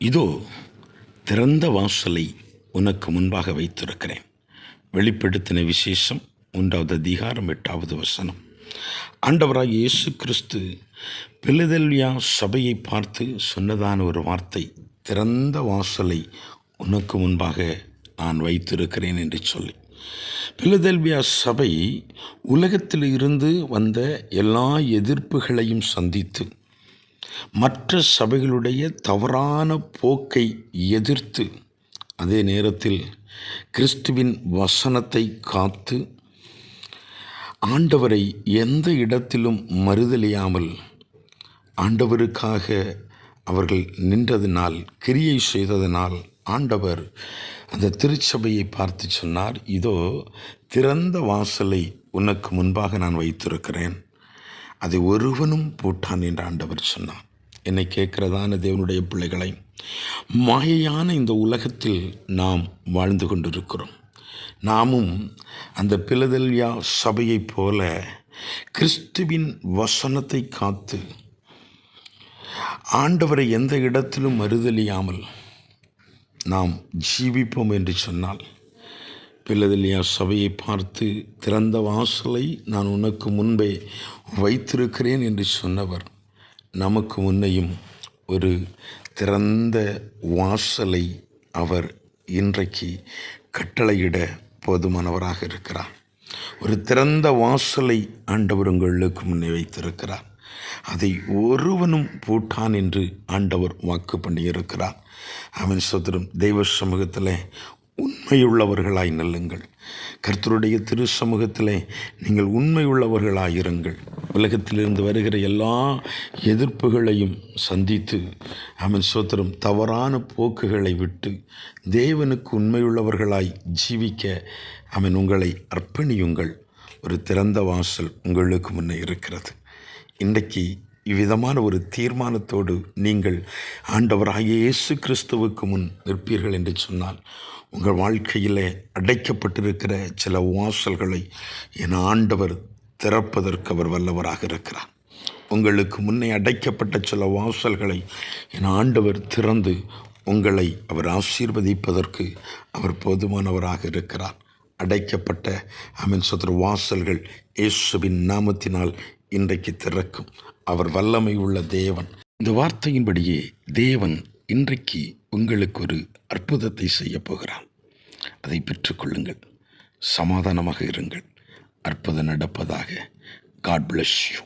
இதோ திறந்த வாசலை உனக்கு முன்பாக வைத்திருக்கிறேன். வெளிப்படுத்தின விசேஷம் மூன்றாவது அதிகாரம் எட்டாவது வசனம். ஆண்டவராக இயேசு கிறிஸ்து பிலதெல்வியா சபையை பார்த்து சொன்னதான ஒரு வார்த்தை திறந்த வாசலை உனக்கு முன்பாக நான் வைத்திருக்கிறேன் என்று சொல்லி. பிலதெல்வியா சபை உலகத்தில் இருந்து வந்த எல்லா எதிர்ப்புகளையும் சந்தித்து மற்ற சபைகளுடைய தவறான போக்கை எதிர்த்து அதே நேரத்தில் கிறிஸ்துவின் வசனத்தை காத்து ஆண்டவரை எந்த இடத்திலும் மறுதலியாமல் ஆண்டவருக்காக அவர்கள் நின்றதினால் கிரியை செய்ததினால் ஆண்டவர் அந்த திருச்சபையை பார்த்து சொன்னார் இதோ திறந்த வாசலை உனக்கு முன்பாக நான் வைத்திருக்கிறேன். அதை ஒருவனும் பூட்டான் என்று ஆண்டவர் சொன்னார். என்னை கேட்கிறதான தேவனுடைய பிள்ளைகளை மாயையான இந்த உலகத்தில் நாம் வாழ்ந்து கொண்டிருக்கிறோம். நாமும் அந்த பிலதெல்வியா சபையைப் போல கிறிஸ்துவின் வசனத்தை காத்து ஆண்டவரை எந்த இடத்திலும் மறுதலியாமல் நாம் ஜீவிப்போம் என்று சொன்னால் பிள்ளதில்லையா சபையை பார்த்து திறந்த வாசலை நான் உனக்கு முன்பே வைத்திருக்கிறேன் என்று சொன்னவர். நமக்கு முன்னையும் ஒரு திறந்த வாசலை அவர் இன்றைக்கு கட்டளையிட போதுமானவராக இருக்கிறார். ஒரு திறந்த வாசலை ஆண்டவர் உங்களுக்கு முன்னே வைத்திருக்கிறார். அதை ஒருவனும் பூட்டான் என்று ஆண்டவர் வாக்கு பண்ணியிருக்கிறார் அவன் சதுரம் தெய்வ சமூகத்தில் உண்மையுள்ளவர்களாய் நல்லுங்கள். கர்த்தருடைய திரு சமூகத்திலே நீங்கள் உண்மையுள்ளவர்களாயிருங்கள். உலகத்திலிருந்து வருகிற எல்லா எதிர்ப்புகளையும் சந்தித்து அவன் சோத்திரம் தவறான போக்குகளை விட்டு தேவனுக்கு உண்மையுள்ளவர்களாய் ஜீவிக்க அவன் உங்களை அர்ப்பணியுங்கள். ஒரு திறந்த வாசல் உங்களுக்கு முன்னே இருக்கிறது. இன்றைக்கு இவ்விதமான ஒரு தீர்மானத்தோடு நீங்கள் ஆண்டவராகிய இயேசு கிறிஸ்துவுக்கு முன் நிற்பீர்கள் என்று சொன்னால் உங்கள் வாழ்க்கையில் அடைக்கப்பட்டிருக்கிற சில வாசல்களை என் ஆண்டவர் திறப்பதற்கு அவர் வல்லவராக இருக்கிறார். உங்களுக்கு முன்னே அடைக்கப்பட்ட சில வாசல்களை என் ஆண்டவர் திறந்து உங்களை அவர் ஆசீர்வதிப்பதற்கு அவர் போதுமானவராக இருக்கிறார். அடைக்கப்பட்ட அமின் சொத்திர வாசல்கள் இயேசுவின் நாமத்தினால் இன்றைக்கு திறக்கும். அவர் வல்லமை உள்ள தேவன். இந்த வார்த்தையின்படியே தேவன் இன்றைக்கு உங்களுக்கு ஒரு அற்புதத்தை செய்ய போகிறார் அதை பெற்றுக்கொள்ளுங்கள். சமாதானமாக இருங்கள். அற்புதம் நடப்பதாக காட் பிளஸ் யூ